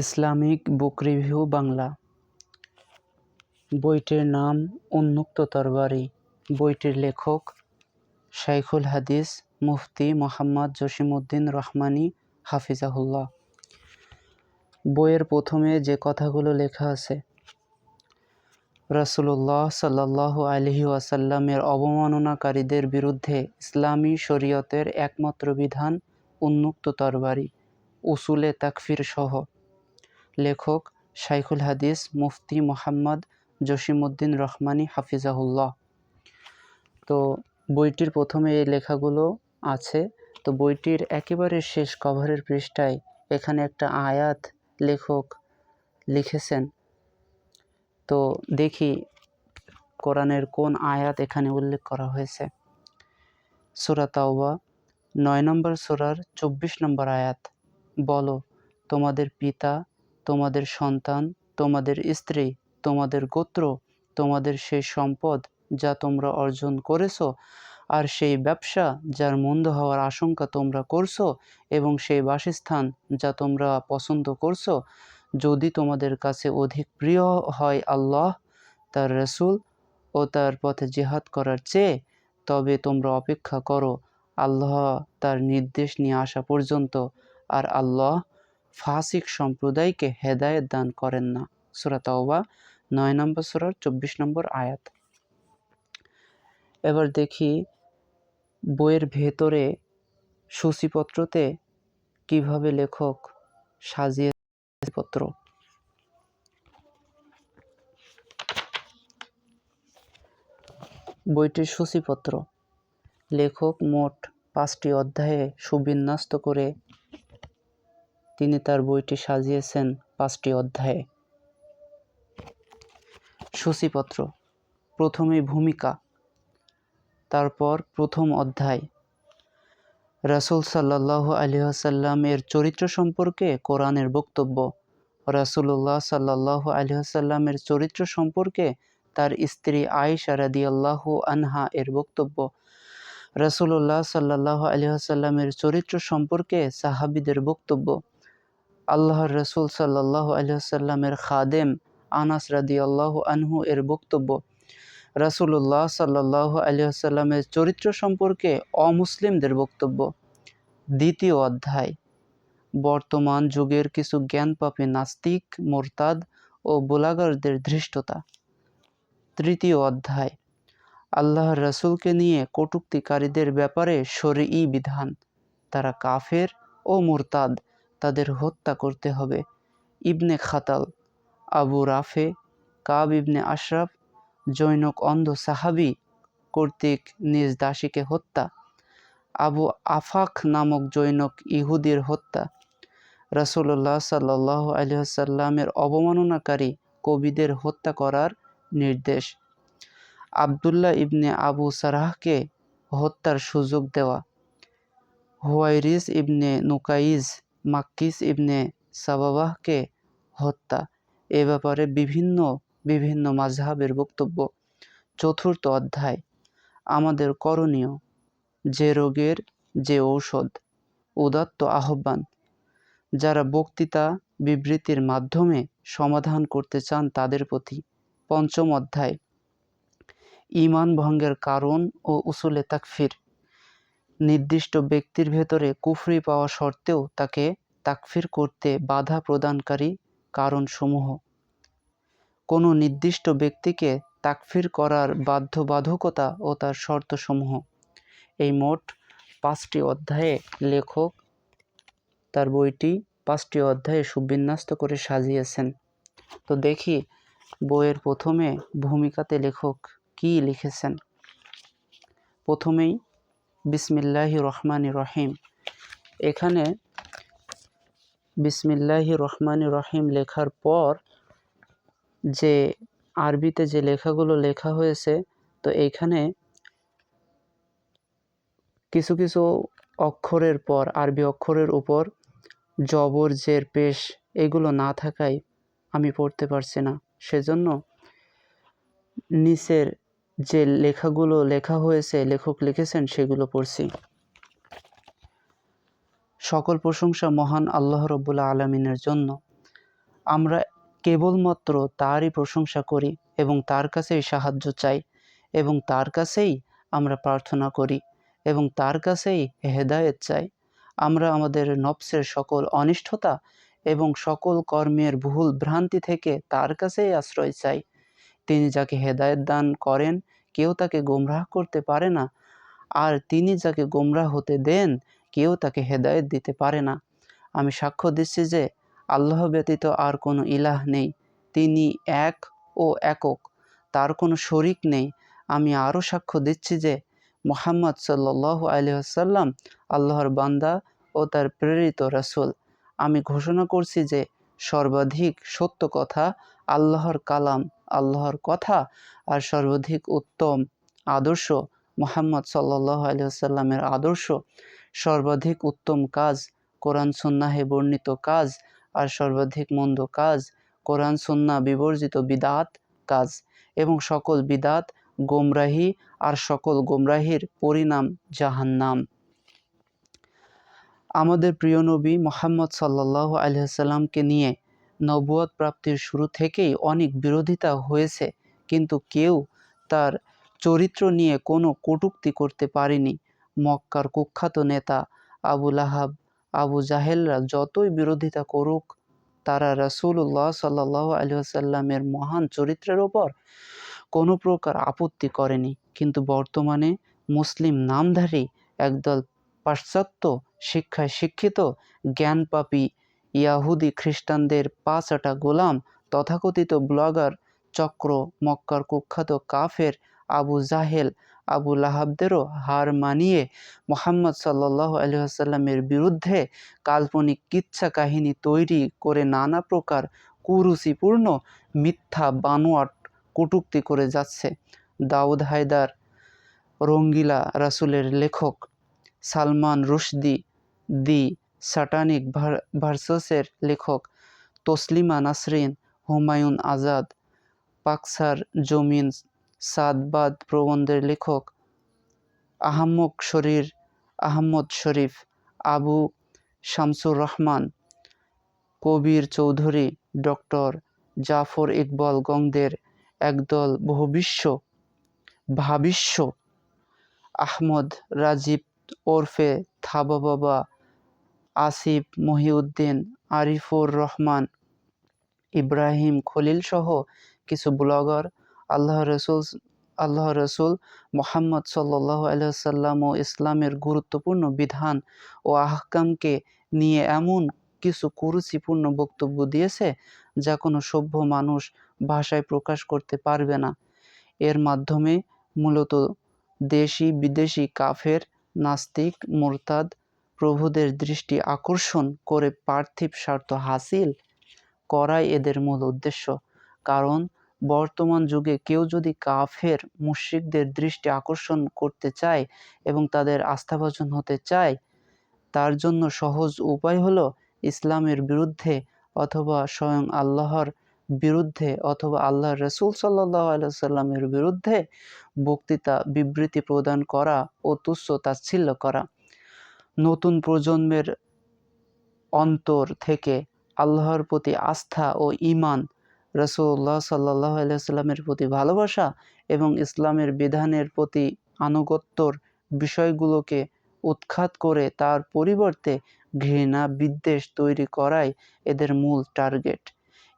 Islamic বুক review Bangla. বইটির নাম উন্মুক্ত তরবারি। বইটির লেখক শাইখুল হাদিস মুফতি মোহাম্মদ জসিমউদ্দিন রহমানী হাফিজাহুল্লাহ। বইয়ের প্রথমে যে কথাগুলো লেখা আছে, রাসূলুল্লাহ সাল্লাহ আলহি ওয়াসাল্লামের অবমাননাকারীদের বিরুদ্ধে ইসলামী শরীয়তের একমাত্র বিধান উন্মুক্ত তরবারি, উসুলে তাকফির সহ। লেখক শাইখুল হাদিস, মুফতি মোহাম্মদ জসিমউদ্দিন রহমানী হাফিজাহুল্লাহ। তো বইটির প্রথমে এই লেখাগুলো আছে। তো বইটির একেবারে শেষ কভারের পৃষ্ঠায় এখানে একটা আয়াত লেখক লিখেছেন। তো দেখি কোরআনের কোন আয়াত এখানে উল্লেখ করা হয়েছে। সুরা তাওবা, নয় নম্বর সুরার চব্বিশ নম্বর আয়াত। বলো, তোমাদের পিতা তোমাদের সন্তান, তোমাদের স্ত্রী, তোমাদের গোত্র, তোমাদের সেই সম্পদ যা তোমরা অর্জন করেছ আর সেই ব্যবসা যার মন্দ হওয়ার আশঙ্কা তোমরা করছ এবং সেই বাসস্থান যা তোমরা পছন্দ করছ, যদি তোমাদের কাছে অধিক প্রিয় হয় আল্লাহ, তার রসুল ও তার পথে জেহাদ করার চেয়ে, তবে তোমরা অপেক্ষা করো, আল্লাহ তার নির্দেশ নিয়ে আসা পর্যন্ত। আর আল্লাহ ফাসিক সম্প্রদায়কে হেদায়েত দান করেন না। সুরা তাওবা, নয় নম্বর সুরার চব্বিশ নম্বর আয়াত। এবার দেখি বইয়ের ভেতরে সূচিপত্রতে কীভাবে লেখক সাজিয়ে পত্র। বইটির সূচিপত্র। লেখক মোট পাঁচটি অধ্যায়ে সুবিন্যস্ত করে তিনি তার বইটি সাজিয়েছেন পাঁচটি অধ্যায়ে। সূচিপত্র, প্রথমে ভূমিকা, তারপর প্রথম অধ্যায়। রাসুল সাল্লাহ আলহাসাল্লামের চরিত্র সম্পর্কে কোরআনের বক্তব্য। রাসুল্লাহ সাল্লাহ আলহাসাল্লামের চরিত্র সম্পর্কে তার স্ত্রী আয়েশা রাদিয়াল্লাহ আনহা এর বক্তব্য। রাসুল্লাহ সাল্লাহ আলহাসাল্লামের চরিত্র সম্পর্কে সাহাবিদের বক্তব্য। আল্লাহর রসুল সাল্লাহ আলহাসাল্লামের খাদেম আনাস রাদি আল্লাহ আনহু এর বক্তব্য রাসুল্লাহ সাল্লাহ আলিয়াল্লামের চরিত্র সম্পর্কে অমুসলিমদের বক্তব্য। দ্বিতীয় অধ্যায়, বর্তমান যুগের কিছু জ্ঞানপাপী নাস্তিক, মোরতাদ ও বোলাগারদের ধৃষ্টতা। তৃতীয় অধ্যায়, আল্লাহর রসুলকে নিয়ে কটুক্তিকারীদের ব্যাপারে শরী বিধান, তারা কাফের ও মোরতাদ। তাদের হত্যা করতে হবে। ইবনে খাতাল, আবু রাফে, কাব ইবনে আশরাফ, জৈনক অন্ধ সাহাবি কর্তৃক নিজ দাসীকে হত্যা। আবু আফাক নামক জৈনক ইহুদির হত্যা। রাসুল্লাহ সাল্লাহ আলহাসাল্লামের অবমাননাকারী কবিদের হত্যা করার নির্দেশ। আবদুল্লাহ ইবনে আবু সারাহকে হত্যার সুযোগ দেওয়া। হুয়াইরিস ইবনে নুকাইজ মাক্কিস ইবনে সাবাবাহকে হত্যা। এ ব্যাপারে বিভিন্ন বিভিন্ন মাঝহাবের বক্তব্য। চতুর্থ অধ্যায়, আমাদের করণীয়, যে রোগের যে ঔষধ। উদাত্ত আহ্বান, যারা বক্তৃতা বিবৃতির মাধ্যমে সমাধান করতে চান তাদের প্রতি। পঞ্চম অধ্যায়, ইমান ভঙ্গের কারণ ও উসুলে তাকফির। নির্দিষ্ট ব্যক্তির ভেতরে কুফরি পাওয়া সত্ত্বেও তাকে তাকফির করতে বাধা প্রদানকারী কারণসমূহ। কোনো নির্দিষ্ট ব্যক্তিকে তাকফির করার বাধ্যবাধকতা ও তার শর্তসমূহ। এই মোট পাঁচটি অধ্যায়ে লেখক তার বইটি পাঁচটি অধ্যায়ে সুবিন্যস্ত করে সাজিয়েছেন। তো দেখি বইয়ের প্রথমে ভূমিকাতে লেখক কি লিখেছেন। প্রথমেই বিসমিল্লাহি রহমান রহিম। এখানে বিসমিল্লাহি রহমান রহিম লেখার পর যে আরবিতে যে লেখাগুলো লেখা হয়েছে, তো এইখানে কিছু কিছু অক্ষরের পর, আরবি অক্ষরের উপর জবর, জের, পেশ এগুলো না থাকায় আমি পড়তে পারছি না। সেজন্য নিচের যে লেখাগুলো লেখা হয়েছে, লেখক লিখেছেন, সেগুলো পড়ছি। সকল প্রশংসা মহান আল্লাহ রব্বুল্লা আলমিনের জন্য। আমরা কেবলমাত্র তারই প্রশংসা করি এবং তার কাছেই সাহায্য চাই এবং তার কাছেই আমরা প্রার্থনা করি এবং তার কাছেই হেদায়েত চাই। আমরা আমাদের নফসের সকল অনিষ্ঠতা এবং সকল কর্মের ভুল ভ্রান্তি থেকে তার কাছেই আশ্রয় চাই। তিনি যাকে হেদায়েত দান করেন, কেউ তাকে গোমরাহ করতে পারে না। আর তিনি যাকে গোমরাহ হতে দেন, কেউ তাকে হেদায়েত দিতে পারে না। আমি সাক্ষ্য দিচ্ছি যে, আল্লাহ ব্যতীত আর কোনো ইলাহ নেই। তিনি এক ও একক, তার কোনো শরিক নেই। আমি আরও সাক্ষ্য দিচ্ছি যে, মোহাম্মদ সাল্লাহ আলহাম আল্লাহর বান্দা ও তার প্রেরিত রাসূল। আমি ঘোষণা করছি যে, সর্বাধিক সত্য কথা আল্লাহর কালাম, আল্লাহর কথা আর সর্বাধিক উত্তম আদর্শ, মোহাম্মদ সাল্লাহ আলিয়াল্লামের আদর্শ, সর্বাধিক উত্তম কাজ, কোরআন সন্ন্যাহে বর্ণিত কাজ আর সর্বাধিক মন্দ কাজ, কোরআন, সন্না বিবর্জিত বিদাত কাজ এবং সকল বিদাত গোমরাহি আর সকল গোমরাহির পরিণাম জাহান্নাম। আমাদের প্রিয় নবী মোহাম্মদ সাল্লাহ আলহামকে নিয়ে নবুয়ত প্রাপ্তির শুরু থেকেই অনেক বিরোধিতা হয়েছে, কিন্তু কেউ তার চরিত্র নিয়ে কোনো কটূক্তি করতে পারেনি। মক্কার কুখ্যাত নেতা আবুল আহাব আবু জাহেলরা যতই বিরোধিতা করুক, তারা রাসুল্লাহ সাল্লাহ আলহামের মহান চরিত্রের ওপর কোনো প্রকার আপত্তি করেনি। কিন্তু বর্তমানে মুসলিম নামধারী একদল পাশ্চাত্য শিক্ষায় শিক্ষিত জ্ঞানপাপী ইয়াহুদি খ্রিস্টানদের পাঁচটা গোলাম, তথাকথিত ব্লগার চক্র, মক্কার কুখ্যাত কাফের আবু জাহেল, আবু লাহাবদেরও হার মানিয়ে মোহাম্মদ সাল্লাহ আলহামের বিরুদ্ধে কাল্পনিক কিচ্ছা কাহিনী তৈরি করে নানা প্রকার কুরুচিপূর্ণ মিথ্যা বানোয়াট কটুক্তি করে যাচ্ছে। দাউদ হায়দার রঙ্গিলা রাসুলের লেখক সালমান রুশদি দি সাটানিক ভার্সেসের লেখক তসলিমা নাসরিন, হুমায়ুন আজাদ, পাকসার জমিন সাদবাদ প্রবন্ধের লেখক আহম্মক শরীর, আহম্মদ শরীফ, আবু শামসুর রহমান, কবির চৌধুরী, ডক্টর জাফর ইকবল গংদের একদল ভবিষ্য ভাবিষ্য আহমদ রাজীব ওরফে থাবা বাবা আসিফ, মহিউদ্দিন, আরিফুর রহমান, ইব্রাহিম খলিল সহ কিছু ব্লগার, আল্লাহ রসুল আল্লাহ রসুল মোহাম্মদ সাল্লাহ আলহাম ও ইসলামের গুরুত্বপূর্ণ বিধান ও আহকামকে নিয়ে এমন কিছু কুরুচিপূর্ণ বক্তব্য দিয়েছে যা কোনো সভ্য মানুষ ভাষায় প্রকাশ করতে পারবে না। এর মাধ্যমে মূলত দেশি বিদেশি কাফের, নাস্তিক, মোরতাদ প্রভুদের দৃষ্টি আকর্ষণ করে পার্থিব স্বার্থ হাসিল করাই এদের মূল উদ্দেশ্য। কারণ, বর্তমান যুগে কেউ যদি কাফের মুশ্রিকদের দৃষ্টি আকর্ষণ করতে চায় এবং তাদের আস্থাভাজন হতে চায়, তার জন্য সহজ উপায় হলো ইসলামের বিরুদ্ধে অথবা স্বয়ং আল্লাহর বিরুদ্ধে অথবা আল্লাহ রসুল সাল্লাহ আলাইসাল্লামের বিরুদ্ধে বক্তৃতা, বিবৃতি প্রদান করা ও তুচ্ছ তাচ্ছিল্য করা। নতুন প্রজন্মের অন্তর থেকে আল্লাহর প্রতি আস্থা ও ইমান রসুল্লাহ সাল্লাহ আলাইস্লামের প্রতি ভালোবাসা এবং ইসলামের বিধানের প্রতি আনুগত্যর বিষয়গুলোকে উৎখাত করে তার পরিবর্তে ঘৃণা বিদ্বেষ তৈরি করাই এদের মূল টার্গেট।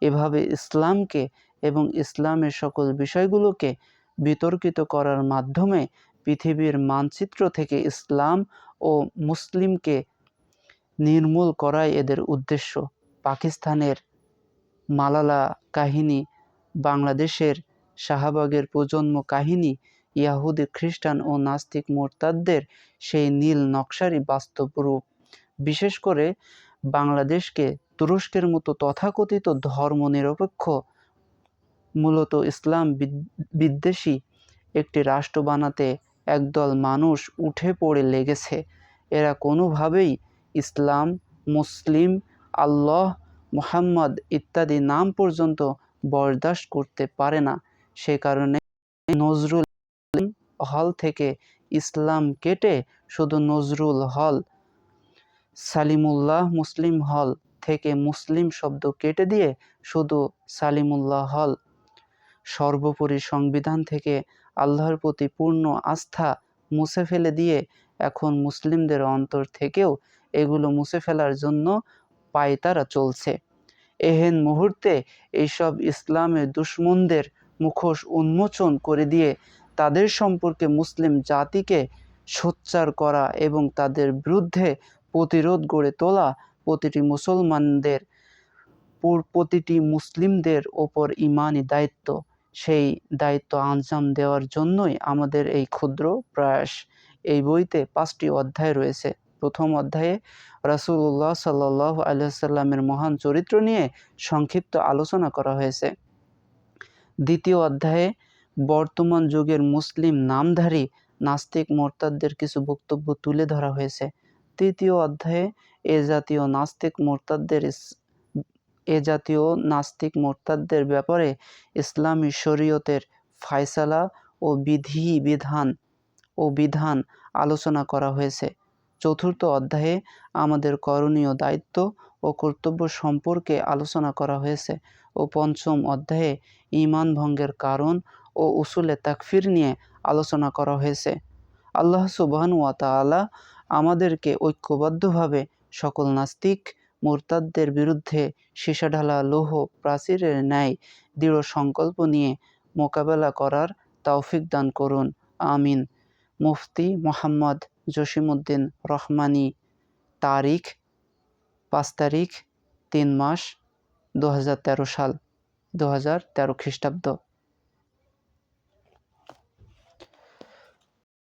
এভাবে ইসলামকে এবং ইসলামের সকল বিষয়গুলোকে বিতর্কিত করার মাধ্যমে পৃথিবীর মানচিত্র থেকে ইসলাম ও মুসলিমকে নির্মূল করাই এদের উদ্দেশ্য। পাকিস্তানের মালালা কাহিনী, বাংলাদেশের শাহবাগের প্রজন্ম কাহিনী, ইয়াহুদি খ্রিস্টান ও নাস্তিক মোরতাদদের সেই নীল নকশারই বাস্তব রূপ। বিশেষ করে বাংলাদেশকে তুরস্কের মতো তথাকথিত ধর্মনিরপেক্ষ, মূলত ইসলাম বিদ্বেষী একটি রাষ্ট্র বানাতে একদল মানুষ উঠে পড়ে লেগেছে। এরা কোনোভাবেই ইসলাম, মুসলিম, আল্লাহ, মুহাম্মদ ইত্যাদি নাম পর্যন্ত বরদাস্ত করতে পারে না। সে কারণে নজরুল হল থেকে ইসলাম কেটে শুধু নজরুল হল, সালিমুল্লাহ মুসলিম হল থেকে মুসলিম শব্দ কেটে দিয়ে শুধু সালিমুল্লাহ হল। সর্বোপরি সংবিধান থেকে আল্লাহর প্রতি পূর্ণ আস্থা মুছে ফেলে দিয়ে এখন মুসলিমদের অন্তর থেকেও এগুলো মুছে ফেলার জন্য পায়তারা চলছে। এহেন মুহূর্তে এইসব ইসলামের দুশ্মনদের মুখোশ উন্মোচন করে দিয়ে তাদের সম্পর্কে মুসলিম জাতিকে সোচ্চার করা এবং তাদের বিরুদ্ধে প্রতিরোধ গড়ে তোলা প্রতিটি মুসলমানদের, প্রতিটি মুসলিমদের ওপর ইমানই দায়িত্ব। সেই দায়িত্ব আঞ্জাম দেওয়ার জন্যই আমাদের এই ক্ষুদ্র প্রয়াস। এই বইতে পাঁচটি অধ্যায় রয়েছে। প্রথম অধ্যায়ে রাসূলুল্লাহ সাল্লাহ আলহামের মহান চরিত্র নিয়ে সংক্ষিপ্ত আলোচনা করা হয়েছে। দ্বিতীয় অধ্যায়ে, বর্তমান যুগের মুসলিম নামধারী নাস্তিক মোরতাদদের কিছু বক্তব্য তুলে ধরা হয়েছে। তৃতীয় অধ্যায়ে, এ জাতীয় নাস্তিক মোরতাদদের এ জাতীয় নাস্তিক মোরতাদদের ব্যাপারে ইসলামী শরীয়তের ফায়সালা ও বিধি বিধান ও বিধান আলোচনা করা হয়েছে। চতুর্থ অধ্যায়ে আমাদের করণীয় দায়িত্ব ও কর্তব্য সম্পর্কে আলোচনা করা হয়েছে ও পঞ্চম অধ্যায়ে ঈমান ভঙ্গের কারণ ও উসুলে তাকফির নিয়ে আলোচনা করা হয়েছে। আল্লাহ সুবহান ওয়া তাআলা আমাদেরকে ঐক্যবদ্ধভাবে সকল নাস্তিক মোরতাদদের বিরুদ্ধে সীসাঢালা লৌহ প্রাচীরের ন্যায় দৃঢ় সংকল্প নিয়ে মোকাবেলা করার তৌফিক দান করুন। আমিন। মুফতি মোহাম্মদ জসিমউদ্দিন রহমানি, তারিখ, পাঁচ তারিখ, তিন মাস দু হাজার তেরো সাল দু হাজার তেরো খ্রিস্টাব্দ।